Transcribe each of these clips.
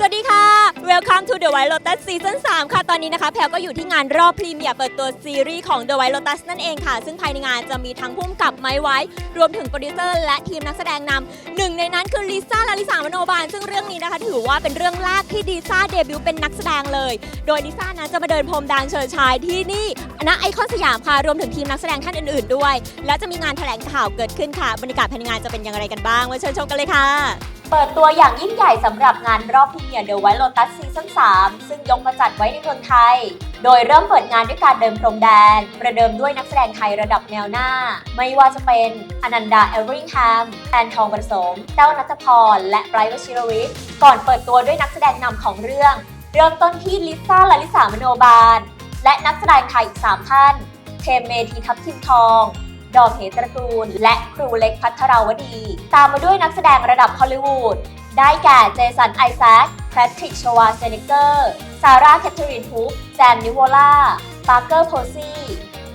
สวัสดีค่ะ Welcome to The White Lotus Season 3 ค่ะ ตอนนี้นะคะ แพลก็อยู่ที่งานรอบพรีเมียร์เปิดตัวซีรีส์ของ The White Lotus นั่นเองค่ะ ซึ่งภายในงานจะมีทั้งพุ่มกับไม้ไว้ รวมถึงโปรดิวเซอร์และทีมนักแสดงนำหนึ่งในนั้นคือลิซ่าลาลิสามโนบาล ซึ่งเรื่องนี้นะคะถือว่าเป็นเรื่องแรกที่ลิซ่าเดบิวต์เป็นนักแสดงเลย โดยลิซ่านั้นจะมาเดินพรมแดงเชิญชายที่นี่ณไอคอนสยามค่ะ รวมถึงทีมนักแสดงท่านอื่นๆ ด้วย และจะมีงานแถลงข่าวเกิดขึ้นค่ะ บรรยากาศภายในงานจะเป็นอย่างไรกันบ้างมาเชิญชมกันเลยค่ะ เปิดตัวอย่างยิ่งใหญ่สำหรับงานรอบพรีเมียร์ The White Lotus Season 3ซึ่งยกมาจัดไว้ในเมืองไทย โดยเริ่มเปิดงานด้วยการเดินพรมแดงประเดิมด้วยนักแสดงไทยระดับแนวหน้า ไม่ว่าจะเป็นอนันดาเอลริงแฮมแอนทองประสมเต้านัทพร และไบรท์วชิรวิทย์ก่อนเปิดตัวด้วยนักแสดงนำของเรื่อง เริ่มต้นที่ลิซ่าลาลิสามโนบาล และนักแสดงไทยอีก3ท่าน เทมเมธีทัพทิมทอง ดอมเหตระกูล และครูเล็กพัทราวดี ตามมาด้วยนักแสดงระดับฮอลลีวูด ได้แก่เจสันไอแซคแพทริกชวาเซเนเกอร์ ซาร่าแคทเธอรีนฮุกแซมนิโวล่าปาร์เกอร์โพซี่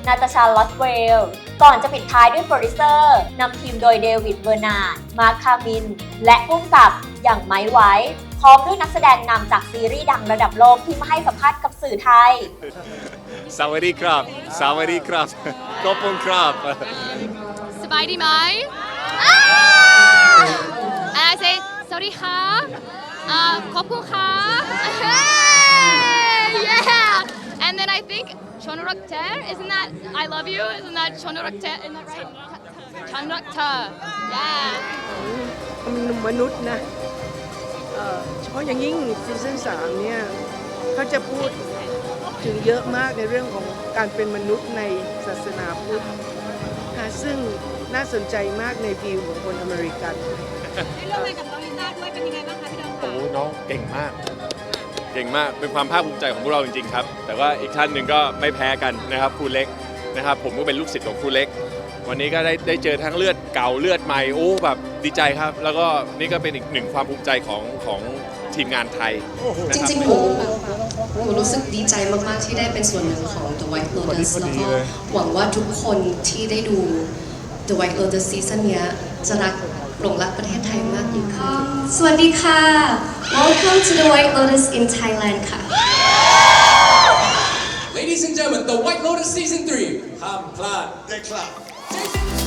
นาตาชาลอตเวล ก่อนจะปิดท้ายด้วยโปรดิวเซอร์นำทีมโดยเดวิดเวอร์นาร์ดมาร์คคามิน และผู้กำกับอย่างไมค์ไวท์ พร้อมด้วยนักแสดงนำจากซีรีส์ดังระดับโลกที่มาให้สัมภาษณ์กับสื่อไทย สวัสดีครับ สวัสดีครับ ขอบคุณครับ สบายดีไหม and I say สวัสดีค่ะอ่าขอบคุณค่ะ yeah and then I think ชนรักเธอ isn't that I love you isn't that ชนรักเธอ isn't that right ชนรักเธอ yeah มนุษย์นะเอ่อ เฉพาะอย่างยิ่งซีซั่นสามเนี่ยเขาจะพูดถึงเยอะมากในเรื่องของการเป็นมนุษย์ในศาสนาพุทธค่ะซึ่งน่าสนใจมากในวิวของคนอเมริกัน ได้ร่วมงานกับน้องลิซ่าด้วยเป็นยังไงบ้างคะพี่ดอมโอ้คะโหน้องเก่งมาก เก่งมาก เป็นความภาคภูมิใจของพวกเราจริงๆครับ แต่ว่าอีกท่านหนึ่งก็ไม่แพ้กันนะครับครูเล็กนะครับ ผมก็เป็นลูกศิษย์ของครูเล็ก วันนี้ก็ได้ได้เจอทั้งเลือดเก่าเลือดใหม่ โอ้แบบดีใจครับ แล้วก็นี่ก็เป็นอีกหนึ่งความภูมิใจของของ ทีมงานไทยนะจครับริงๆหนูหนูรู้สึกดีใจมากๆที่ได้เป็นส่วนหนึ่งของ The White Lotus แล้วก็หวังว่าทุกคนที่ได้ดู The White Lotus ซีซั่นเนี้ยจะรักหลงรักประเทศไทยมากยิ่งขึ้นสวัสดีค่ะ Welcome to The White Lotus in Thailand ค่ะ Ladies and gentlemen, The White Lotus Season 3. ห้ามพลาดเด็ดขาด